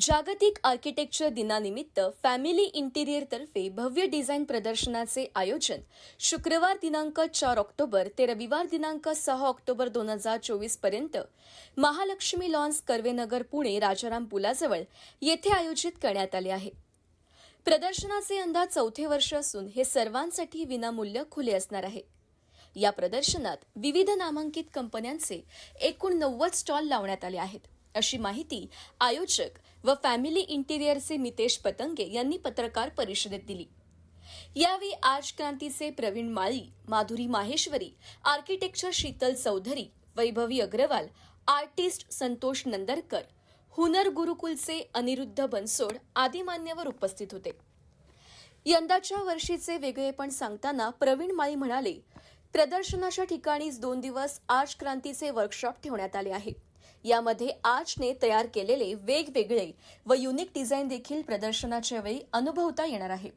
जागतिक आर्किटेक्चर दिनानिमित्त फॅमिली इंटिरियरतर्फे भव्य डिझाईन प्रदर्शनाचे आयोजन शुक्रवार दिनांक चार ऑक्टोबर ते रविवार दिनांक सहा ऑक्टोबर दोन हजार चोवीसपर्यंत महालक्ष्मी लॉन्स कर्वेनगर पुणे राजाराम पुलाजवळ येथे आयोजित करण्यात आले आहे. प्रदर्शनाचे यंदा चौथे वर्ष असून हे सर्वांसाठी विनामूल्य खुले असणार आहे. या प्रदर्शनात विविध नामांकित कंपन्यांचे एकूण नव्वद स्टॉल लावण्यात आले आहेत. अशी माहिती आयोजक व फॅमिली इंटिरियरचे मितेश पतंगे यांनी पत्रकार परिषदेत दिली. यावेळी आज क्रांतीचे प्रवीण माळी माधुरी माहेश्वरी आर्किटेक्चर शीतल चौधरी वैभवी अग्रवाल आर्टिस्ट संतोष नंदरकर हुनर गुरुकुलचे अनिरुद्ध बनसोड आदी मान्यवर उपस्थित होते. यंदाच्या वर्षीचे वेगळेपण सांगताना प्रवीण माळी म्हणाले प्रदर्शनाच्या ठिकाणीच दोन दिवस आज क्रांतीचे वर्कशॉप ठेवण्यात आले आहे. यामध्ये आजने तयार केलेले वेगवेगळे व युनिक डिझाईन देखील प्रदर्शनाच्या वेळी अनुभवता येणार आहे.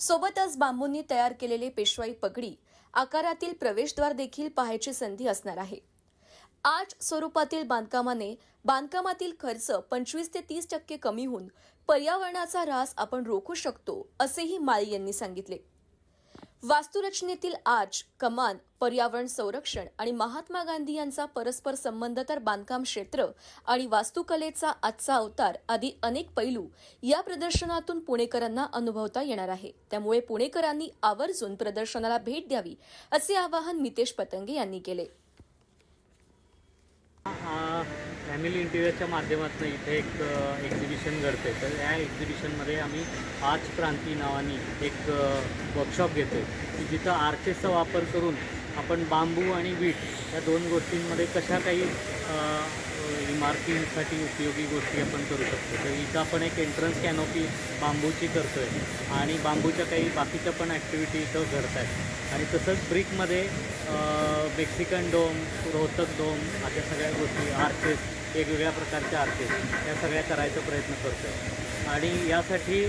सोबतच बांबूंनी तयार केलेले पेशवाई पगडी आकारातील प्रवेशद्वार देखील पाहायची संधी असणार आहे. आज स्वरूपातील बांधकामाने बांधकामातील खर्च पंचवीस ते तीस टक्के कमी होऊन पर्यावरणाचा ऱ्हास आपण रोखू शकतो असेही माळी यांनी सांगितले. वास्तुरचनेतील आज कमान पर्यावरण संरक्षण आणि महात्मा गांधी यांचा परस्पर संबंध तर बांधकाम क्षेत्र आणि वास्तुकलेचा आजचा अवतार आदी अनेक पैलू या प्रदर्शनातून पुणेकरांना अनुभवता येणार आहे. त्यामुळे पुणेकरांनी आवर्जून प्रदर्शनाला भेट द्यावी असे आवाहन मितेश पतंगे यांनी केले. फॅमिली इंटिरियरच्या माध्यमातून इथे एक एक्झिबिशन घडते तर या एक्झिबिशनमध्ये आम्ही आज क्रांती नावानी एक वर्कशॉप घेतो की जिथं आर्चेसचा वापर करून आपण बांबू आणि वीट या दोन गोष्टींमध्ये कशा काही इमारतींसाठी उपयोगी गोष्टी आपण करू शकतो. तर इथं आपण एक एंट्रन्स कॅनोपी बांबूची करतो आहे आणि बांबूच्या काही बाकीच्या पण ॲक्टिव्हिटी इथं घडत आहेत आणि तसंच ब्रिकमध्ये मेक्सिकन डोम रोहतक डोम अशा सगळ्या गोष्टी आर्चेस वेगवेगळ्या प्रकारच्या आरती या सगळ्या करायचा प्रयत्न करतो आहे आणि यासाठी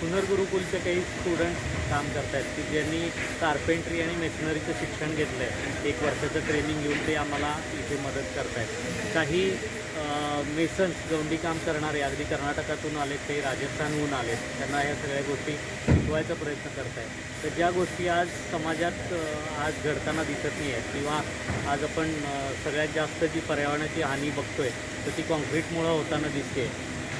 पुनर्गुरुकुलचे काही स्टुडंट्स काम करत आहेत की ज्यांनी कार्पेंट्री आणि मेशनरीचं शिक्षण घेतलं आहे एक वर्षाचं ट्रेनिंग घेऊन ते आम्हाला इथे मदत करत आहेत काही मेसन्स गवंडी काम करणारे अगदी कर्नाटकातून आलेत ते राजस्थानहून आलेत त्यांना ह्या सगळ्या गोष्टी शिकवायचा प्रयत्न करत आहेत तर ज्या गोष्टी आज समाजात आज घडताना दिसत नाही आहेत किंवा आज आपण सगळ्यात जास्त जी पर्यावरणाची हानी बघतोय तर ती कॉन्क्रीटमुळं होताना दिसते.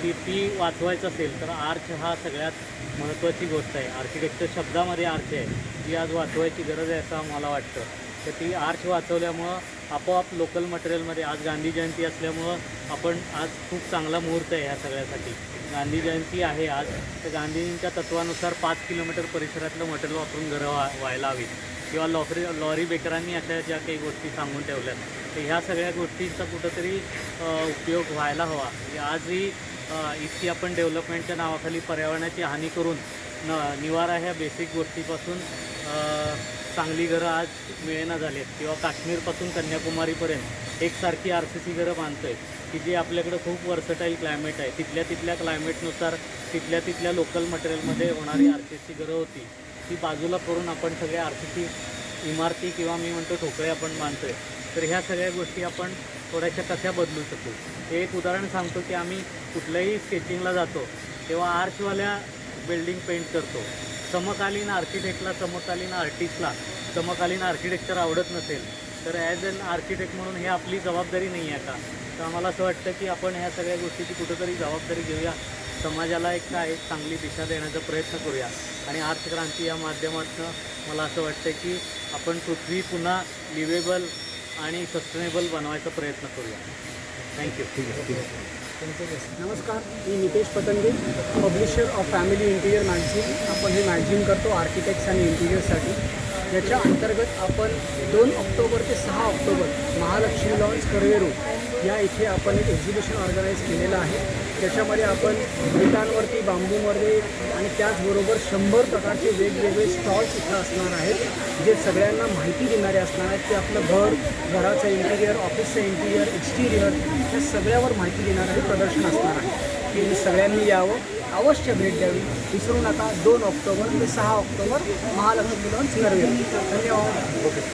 ती ती वाचवायचं असेल तर आर्च हा सगळ्यात महत्त्वाची गोष्ट आहे. आर्किटेक्चर शब्दामध्ये आर्च आहे. ती आज वाचवायची गरज आहे असं मला वाटतं. तर ती आर्च वाचवल्यामुळं आपोआप लोकल मटेरियलमध्ये आज गांधी जयंती असल्यामुळं आपण आज खूप चांगला मुहूर्त आहे ह्या सगळ्यासाठी. गांधी जयंती आहे आज तर गांधीजींच्या तत्वानुसार पाच किलोमीटर परिसरातलं मटेरियल वापरून घरं व्हा व्हायला हवी किंवा लॉकरी लॉरी बेकरांनी अशा ज्या काही गोष्टी सांगून ठेवल्या तर ह्या सगळ्या गोष्टींचा कुठंतरी उपयोग व्हायला हवा. म्हणजे आजही इतकी आपण डेव्हलपमेंटच्या नावाखाली पर्यावरणाची हानी करून न निवारा ह्या बेसिक गोष्टीपासून चांगली घरं आज मिळेना झाली आहेत किंवा काश्मीरपासून कन्याकुमारीपर्यंत एकसारखी आर सी सी घरं बांधतोय की जी आपल्याकडं खूप वर्सटाईल क्लायमेट आहे. तिथल्या तिथल्या क्लायमेटनुसार तिथल्या तिथल्या लोकल मटेरियलमध्ये होणारी आर सी सी घरं होती. ती बाजूला करून आपण सगळ्या आर सी सी इमारती किंवा मी म्हणतो ठोकळे आपण बांधतोय. तर ह्या सगळ्या गोष्टी आपण थोड्याशा कशा बदलू शकू. हे एक उदाहरण सांगतो की आम्ही कुठल्याही स्केचिंगला जातो तेव्हा आर्चवाल्या बिल्डिंग पेंट करतो. समकालीन आर्किटेक्टला समकालीन आर्टिस्टला समकालीन आर्किटेक्चर आवडत नसेल तर ॲज अन आर्किटेक्ट म्हणून हे आपली जबाबदारी नाही आहे का तर आम्हाला असं वाटतं की आपण ह्या सगळ्या गोष्टीची कुठंतरी जबाबदारी घेऊया. समाजाला एक काय एक चांगली दिशा देण्याचा प्रयत्न करूया. आणि आर्थ क्रांती या माध्यमातून मला असं वाटतं की आपण पृथ्वी पुन्हा लिवेबल आणि सस्टेनेबल बनवायचा प्रयत्न करूया. थँक्यू नमस्कार मी Nitesh Patange publisher of Family Interior magazine. आपण हे मॅगझिन करतो आर्किटेक्ट्स आणि इंटिरियरसाठी. याच्या अंतर्गत आपण दोन ऑक्टोबर ते सहा October Mahalaxmi Lawns Karve Road या इथे आपण एक एक्झिबिशन ऑर्गनाईज केलेलं आहे. त्याच्यामध्ये आपण विटांवरती बांबूमध्ये आणि त्याचबरोबर शंभर प्रकारचे वेगवेगळे स्टॉल्स इथं असणार आहेत जे सगळ्यांना माहिती देणारे असणार आहेत. की आपलं घर घराचं इंटिरियर ऑफिसचं इंटिरियर एक्सटिरियर या सगळ्यावर माहिती देणारं हे प्रदर्शन असणार आहे. की सगळ्यांनी यावं अवश्य भेट द्यावी. विसरू नका दोन ऑक्टोबर ते सहा ऑक्टोबर महालक्ष्मी लॉन्स नरवे धन्यवाद.